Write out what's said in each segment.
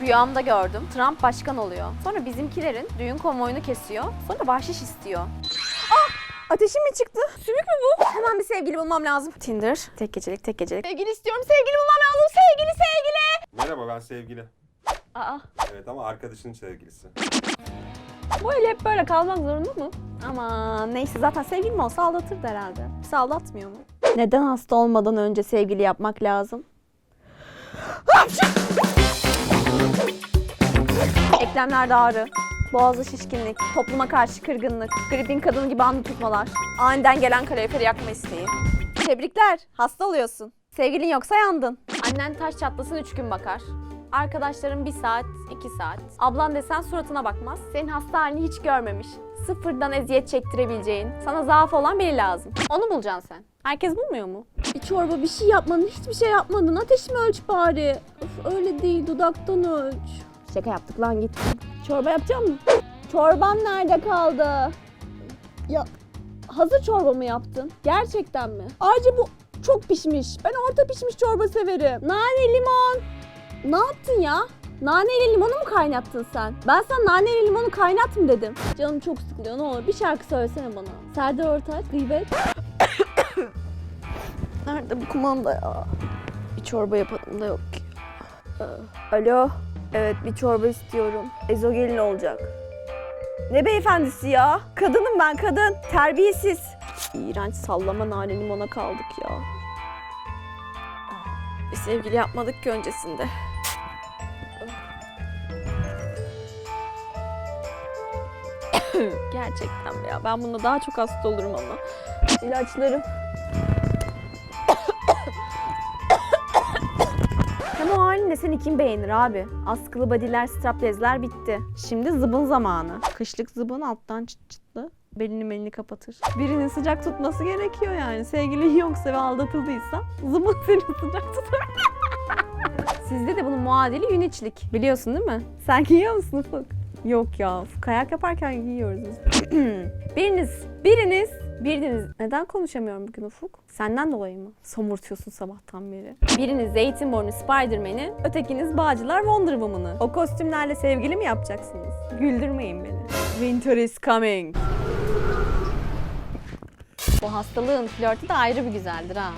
Rüyamda gördüm. Trump başkan oluyor. Sonra bizimkilerin düğün konvoyunu kesiyor. Sonra bahşiş istiyor. Ah! Ateşim mi çıktı? Sümük mü bu? Hemen bir sevgili bulmam lazım. Tinder. Tek gecelik, tek gecelik. Sevgili istiyorum, sevgili bulmam lazım. Sevgili, sevgili. Merhaba ben sevgili. Aa, Evet ama arkadaşının sevgilisi. bu öyle hep böyle kalmak zorunda mı? Ama neyse zaten sevgilim olsa aldatırdı herhalde. Bizi aldatmıyor mu? Neden hasta olmadan önce sevgili yapmak lazım? Eklemlerde ağrı, boğazda şişkinlik, topluma karşı kırgınlık, gripin kadını gibi andı tutmalar, aniden gelen kaloriferi yakma isteği. Tebrikler, hasta oluyorsun. Sevgilin yoksa yandın. Annen taş çatlasın üç gün bakar. Arkadaşların bir saat, iki saat. Ablan desen suratına bakmaz. Senin hasta halini hiç görmemiş. Sıfırdan eziyet çektirebileceğin, sana zaaf olan biri lazım. Onu bulacaksın sen. Herkes bulmuyor mu? Bir çorba bir şey yapmadın, hiçbir şey yapmadın. Ateşimi ölç bari. Of, öyle değil, dudaktan ölç. Şaka yaptık lan git. Çorba yapacak mısın? Çorban nerede kaldı? Ya hazır çorba mı yaptın? Gerçekten mi? Ayrıca bu çok pişmiş. Ben orta pişmiş çorba severim. Nane, limon. Ne yaptın ya? Nane ile limonu mu kaynattın sen? Ben sana nane ile limonu kaynat mı dedim? Canım çok sıkılıyor ne olur bir şarkı söylesene bana. Serdar Ortaç, Gıybet. Nerede bu kumanda ya? Bir çorba yapalım da yok ki. Ee, Alo. Evet bir çorba istiyorum. Ezogelin olacak. Ne beyefendisi ya? Kadınım ben kadın. Terbiyesiz. İğrenç sallama nane limona kaldık ya. Bir sevgili yapmadık ki öncesinde. Gerçekten ya? Ben bunda daha çok hasta olurum ama. İlaçlarım. Hem o halinde seni kim beğenir abi? Askılı badiler, straplezler bitti. Şimdi zıbın zamanı. Kışlık zıbın alttan çıt çıtlı. Belini melini kapatır. Birinin sıcak tutması gerekiyor yani. Sevgilin yoksa ve aldatıldıysa zıbın seni sıcak tutar. Sizde de bunun muadili yüniçlik. Biliyorsun değil mi? Sen giyiyor musun Ufuk? Yok ya. Kayak yaparken giyiyoruz biz. biriniz, biriniz, biriniz. Neden konuşamıyorum bugün Ufuk? Senden dolayı mı? Somurtuyorsun sabahtan beri. Biriniz Zeytinburnu Spider-Man'i, ötekiniz Bağcılar Wonder Woman'ı. O kostümlerle sevgili mi yapacaksınız? Güldürmeyin beni. Winter is coming. Bu hastalığın flörtü de ayrı bir güzeldir ha.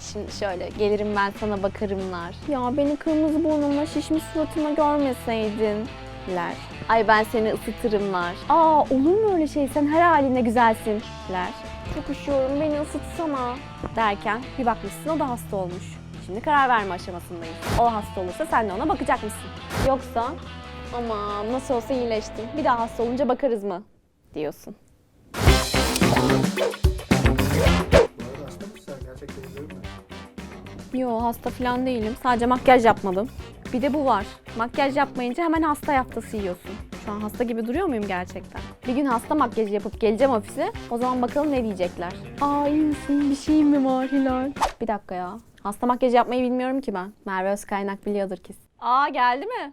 Şimdi şöyle gelirim ben sana bakarımlar. Ya beni kırmızı burnumla şişmiş suratıma görmeseydin. Ler. Ay ben seni ısıtırımlar. Aa olur mu öyle şey sen her haline güzelsin. ler. Çok üşüyorum beni ısıtsana. Derken bir bakmışsın o da hasta olmuş. Şimdi karar verme aşamasındayız. O hasta olursa sen de ona bakacak mısın? Yoksa ama nasıl olsa iyileştin. Bir daha hasta olunca bakarız mı? Diyorsun. Gerçekten izliyorum ben. Yo hasta falan değilim. Sadece makyaj yapmadım. Bir de bu var. Makyaj yapmayınca hemen hasta yaftası yiyorsun. Şu an hasta gibi duruyor muyum gerçekten? Bir gün hasta makyajı yapıp geleceğim ofise. O zaman bakalım ne diyecekler. Aa iyi misin? Bir şeyin mi var Hilal? Bir dakika ya. Hasta makyajı yapmayı bilmiyorum ki ben. Merve Özkaynak biliyordur kesin. Aa geldi mi?